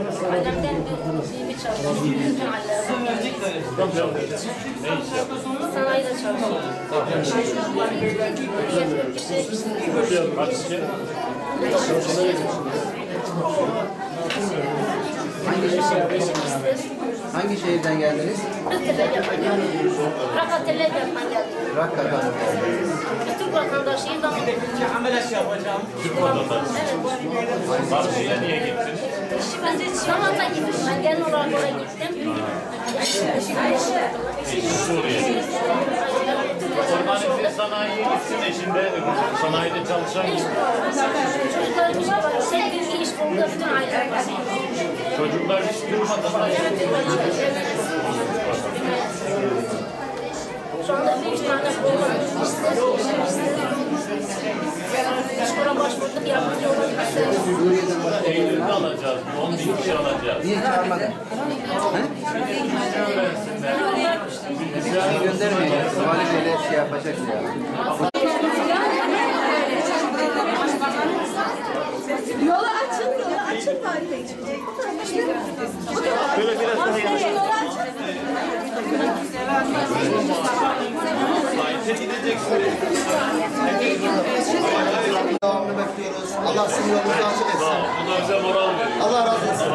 Annemden bir. Sanayide. Hangi şehirden, hangi şehirden geldiniz? Rakateler yapman geldi. Rakka'dan geldiniz. Türk vatandaşıyız ama Türk vatandaşı. evet. Karşıya niye gittiniz? Zamanla gittim. Ben genel olarak oraya gittim. Suriye. Organize sanayiye gitsin eşinde öbür sanayide çalışan Çocukların iş var. Sevdiği iş buldu. Bütün aileler var. çocuklar hiç. Şu anda bir tane oğlan işsiz. İşkura alacağız. 10 bin kişi alacağız. Niye çağırmadın? He? Bizi göndermeyeceğiz. Vali Bey'le şey yapacak ya. Yola açın, yola açın Fatih Beyciğim. Allah sizin yolunuzu açık etsin. Da bize moral veriyor. Allah razı olsun.